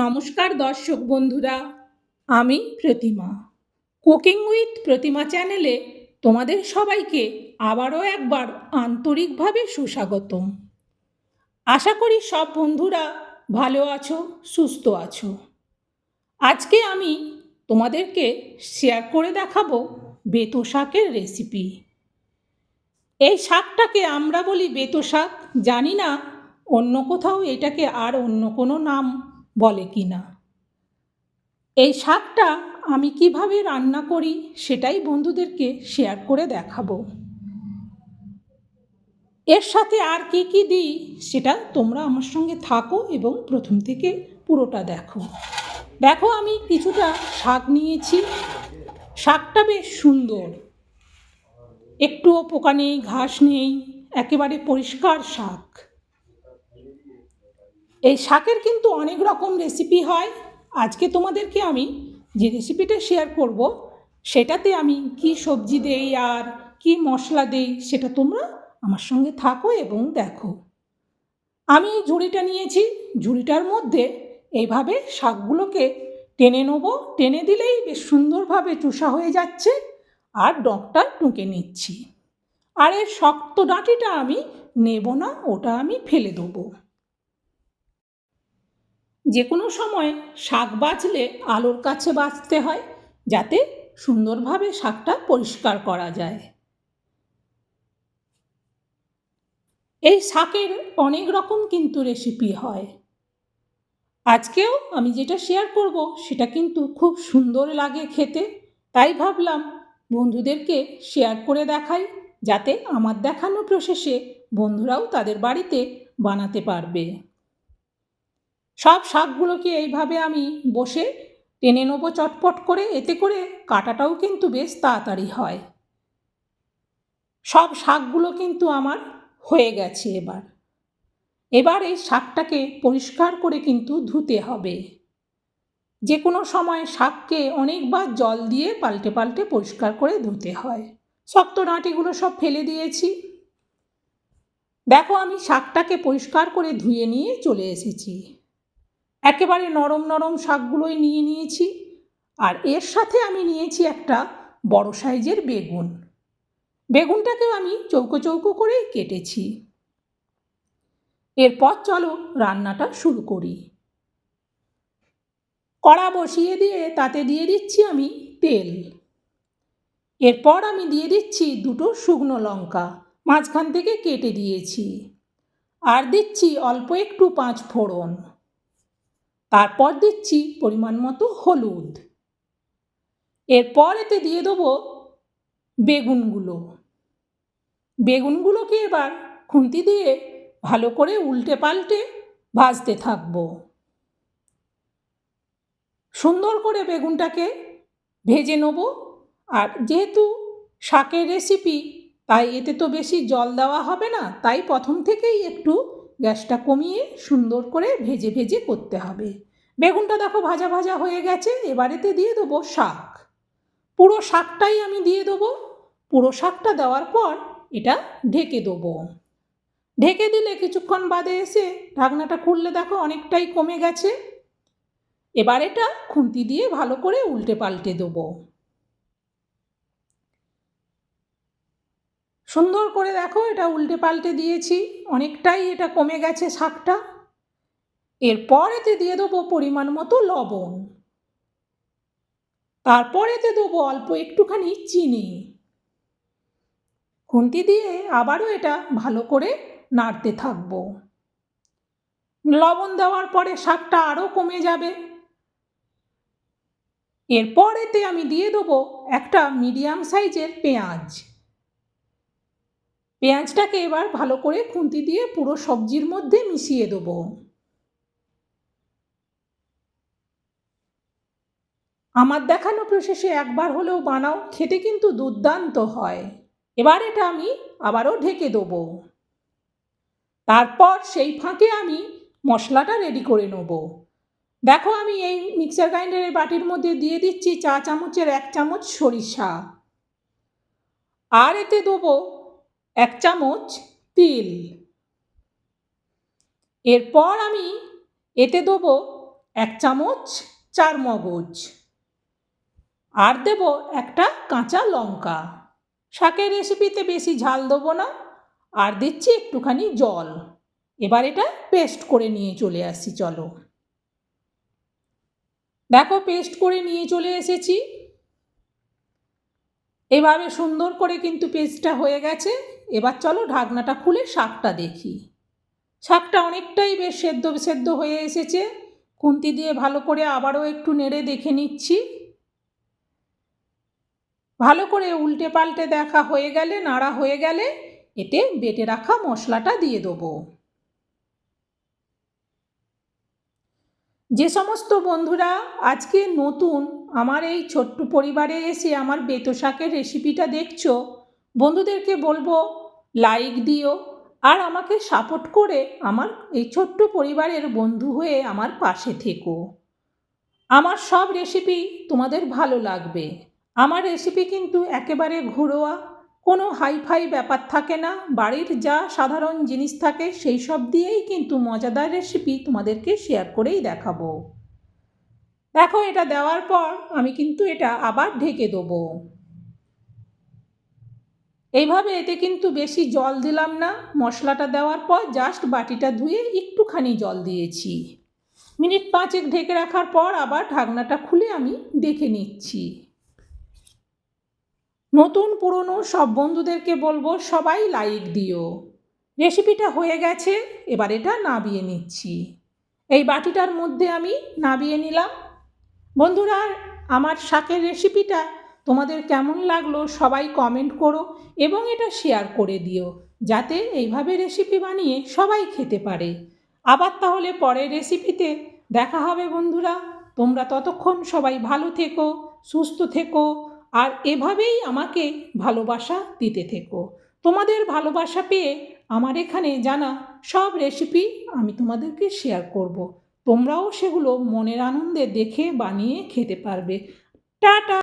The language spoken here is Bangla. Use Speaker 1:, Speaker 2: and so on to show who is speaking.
Speaker 1: নমস্কার দর্শক বন্ধুরা, আমি প্রতিমা। কুকিং উইথ প্রতিমা চ্যানেলে তোমাদের সবাইকে আবারও একবার আন্তরিকভাবে সুস্বাগতম। আশা করি সব বন্ধুরা ভালো আছো, সুস্থ আছো। আজকে আমি তোমাদেরকে শেয়ার করে দেখাবো বেতো শাকের রেসিপি এই শাকটাকে আমরা বলি বেতো শাক, জানি না অন্য কোথাও এটাকে আর অন্য কোনো নাম বলে কি না। এই শাকটা আমি কীভাবে রান্না করি সেটাই বন্ধুদেরকে শেয়ার করে দেখাবো। এর সাথে আর কি কি দিই সেটা তোমরা আমার সঙ্গে থাকো এবং প্রথম থেকে পুরোটা দেখো। দেখো আমি কিছুটা শাক নিয়েছি। শাকটা বেশ সুন্দর। একটুও পোকা নেই, ঘাস নেই, একেবারে পরিষ্কার শাক। এই শাকের কিন্তু অনেক রকম রেসিপি হয়। আজকে তোমাদেরকে আমি যে রেসিপিটা শেয়ার করব, সেটাতে আমি কি সবজি দেই আর কি মশলা দেই, সেটা তোমরা আমার সঙ্গে থাকো এবং দেখো। আমি ঝুড়িটা নিয়েছি, ঝুড়িটার মধ্যে এইভাবে শাকগুলোকে টেনে নেব। টেনে দিলেই বেশ সুন্দরভাবে চুষা হয়ে যাচ্ছে আর ডগটা টুকে নিচ্ছি। আর এর শক্ত ডাঁটিটা আমি নেব না, ওটা আমি ফেলে দেবো। যে কোনো সময় শাক বাছলে আলোর কাছে বাছতে হয়, যাতে সুন্দরভাবে শাকটা পরিষ্কার করা যায়। এই শাকের অনেক রকম কিন্তু রেসিপি হয়। আজকেও আমি যেটা শেয়ার করব, সেটা কিন্তু খুব সুন্দর লাগে খেতে, তাই ভাবলাম বন্ধুদেরকে শেয়ার করে দেখাই, যাতে আমার দেখানো প্রসেসে বন্ধুরাও তাদের বাড়িতে বানাতে পারবে। সব শাকগুলোকে এইভাবে আমি বসে টেনে নেব চটপট করে, এতে করে কাটাটাও কিন্তু বেশ তাড়াতাড়ি হয়। সব শাকগুলো কিন্তু আমার হয়ে গেছে এবার। এবার এই শাকটাকে পরিষ্কার করে কিন্তু ধুতে হবে। যে কোনো সময় শাককে অনেকবার জল দিয়ে পাল্টে পাল্টে পরিষ্কার করে ধুতে হয়। শক্ত ডাঁটিগুলো সব ফেলে দিয়েছি। দেখো আমি শাকটাকে পরিষ্কার করে ধুয়ে নিয়ে চলে এসেছি। একেবারে নরম নরম শাকগুলোই নিয়ে নিয়েছি। আর এর সাথে আমি নিয়েছি একটা বড় সাইজের বেগুন। বেগুনটাকেও আমি চৌকো চৌকো করে কেটেছি। এরপর চলো রান্নাটা শুরু করি। কড়া বসিয়ে দিয়ে তাতে দিয়ে দিচ্ছি আমি তেল। এরপর আমি দিয়ে দিচ্ছি দুটো শুকনো লঙ্কা, মাঝখান থেকে কেটে দিয়েছি। আর দিচ্ছি অল্প একটু পাঁচ ফোড়ন। তারপর দিচ্ছি পরিমাণ মতো হলুদ। এরপর এতে দিয়ে দেবো বেগুনগুলো। বেগুনগুলোকে এবার খুন্তি দিয়ে ভালো করে উল্টে পাল্টে ভাজতে থাকব। সুন্দর করে বেগুনটাকে ভেজে নেব। আর যেহেতু শাকের রেসিপি তাই এতে তো বেশি জল দেওয়া হবে না, তাই প্রথম থেকেই একটু গ্যাসটা কমিয়ে সুন্দর করে ভেজে ভেজে করতে হবে। বেগুনটা দেখো ভাজা ভাজা হয়ে গেছে, এবারেতে দিয়ে দেবো শাক। পুরো শাকটাই আমি দিয়ে দেবো। পুরো শাকটা দেওয়ার পর এটা ঢেকে দেবো। ঢেকে দিলে কিছুক্ষণ বাদে এসে ঢাকনাটা খুললে দেখো অনেকটাই কমে গেছে। এবার এটা খুন্তি দিয়ে ভালো করে উল্টে পাল্টে দেবো। সুন্দর করে দেখো, এটা উল্টে পাল্টে দিয়েছি, অনেকটাই এটা কমে গেছে শাকটা। এরপর এতে দিয়ে দেবো পরিমাণ মতো লবণ। তারপর এতে দেবো অল্প একটুখানি চিনি। খুন্তি দিয়ে আবারও এটা ভালো করে নাড়তে থাকব। লবণ দেওয়ার পরে শাকটা আরও কমে যাবে। এরপর এতে আমি দিয়ে দেবো একটা মিডিয়াম সাইজের পেঁয়াজ। পেঁয়াজটাকে এবার ভালো করে খুন্তি দিয়ে পুরো সবজির মধ্যে মিশিয়ে দেবো। আমার দেখানো প্রসেসে একবার হলেও বানাও, খেতে কিন্তু দুর্দান্ত হয়। এবার এটা আমি আবারও ঢেকে দেবো। তারপর সেই ফাঁকে আমি মশলাটা রেডি করে নেব। দেখো আমি এই মিক্সার গ্রাইন্ডারের বাটির মধ্যে দিয়ে দিচ্ছি চা চামচের এক চামচ সরিষা। আর এতে দেবো এক চামচ তিল। এরপর আমি এতে দেবো এক চামচ চার মগজ আর দেব একটা কাঁচা লঙ্কা। শাকের রেসিপিতে বেশি ঝাল দেবো না, আর দিচ্ছি একটুখানি জল। এবার এটা পেস্ট করে নিয়ে চলে আসছি চলো। দেখো, পেস্ট করে নিয়ে চলে এসেছি। এভাবে সুন্দর করে কিন্তু পেস্টটা হয়ে গেছে। এবার চলো ঢাকনাটা খুলে শাকটা দেখি। শাকটা অনেকটাই বেশ সেদ্ধ সেদ্ধ হয়ে এসেছে। খুন্তি দিয়ে ভালো করে আবারও একটু নেড়ে দেখে নিচ্ছি। ভালো করে উল্টে পাল্টে দেখা হয়ে গেলে, নাড়া হয়ে গেলে এতে বেটে রাখা মশলাটা দিয়ে দেবো। যে সমস্ত বন্ধুরা, আজকে নতুন আমার এই ছোট্ট পরিবারে এসে আমার বেতো শাকের রেসিপিটা দেখছ, বন্ধুদেরকে বলব লাইক দিও। আর আমাকে সাপোর্ট করে আমার এই ছোট্ট পরিবারের বন্ধু হয়ে আমার পাশে থেকো। আমার সব রেসিপি তোমাদের ভালো লাগবে। আমার রেসিপি কিন্তু একেবারে ঘরোয়া। কোনো হাইফাই ব্যাপার থাকে না। বাড়ির যা সাধারণ জিনিস থাকে সেই সব দিয়েই কিন্তু মজাদার রেসিপি তোমাদেরকে শেয়ার করেই দেখাবো। দেখো এটা দেওয়ার পর আমি কিন্তু এটা আবার ঢেকে দেবো। এইভাবে এতে কিন্তু বেশি জল দিলাম না। মশলাটা দেওয়ার পর জাস্ট বাটিটা ধুয়ে একটুখানি জল দিয়েছি। মিনিট পাঁচেক ঢেকে রাখার পর আবার ঢাকনাটা খুলে আমি দেখে নিচ্ছি। নতুন, পুরনো সব বন্ধুদেরকে বলব, সবাই লাইক দিও। রেসিপিটা হয়ে গেছে, এবার এটা নাবিয়ে নিচ্ছি। এই বাটিটার মধ্যে আমি নাবিয়ে নিলাম। বন্ধুরা, আমার শাকের রেসিপিটা তোমাদের কেমন লাগল সবাই কমেন্ট করো এবং এটা শেয়ার করে দিও, যাতে এইভাবে রেসিপি বানিয়ে সবাই খেতে পারে। আবার তাহলে পরের রেসিপিতে দেখা হবে বন্ধুরা। তোমরা ততক্ষণ সবাই ভালো থেকো, সুস্থ থেকো, আর এভাবেই আমাকে ভালোবাসা দিতে থেকো। তোমাদের ভালোবাসা পেয়ে আমার এখানে জানা সব রেসিপি আমি তোমাদেরকে শেয়ার করব। তোমরাও সেগুলো মনের আনন্দে দেখে বানিয়ে খেতে পারবে। টাটা!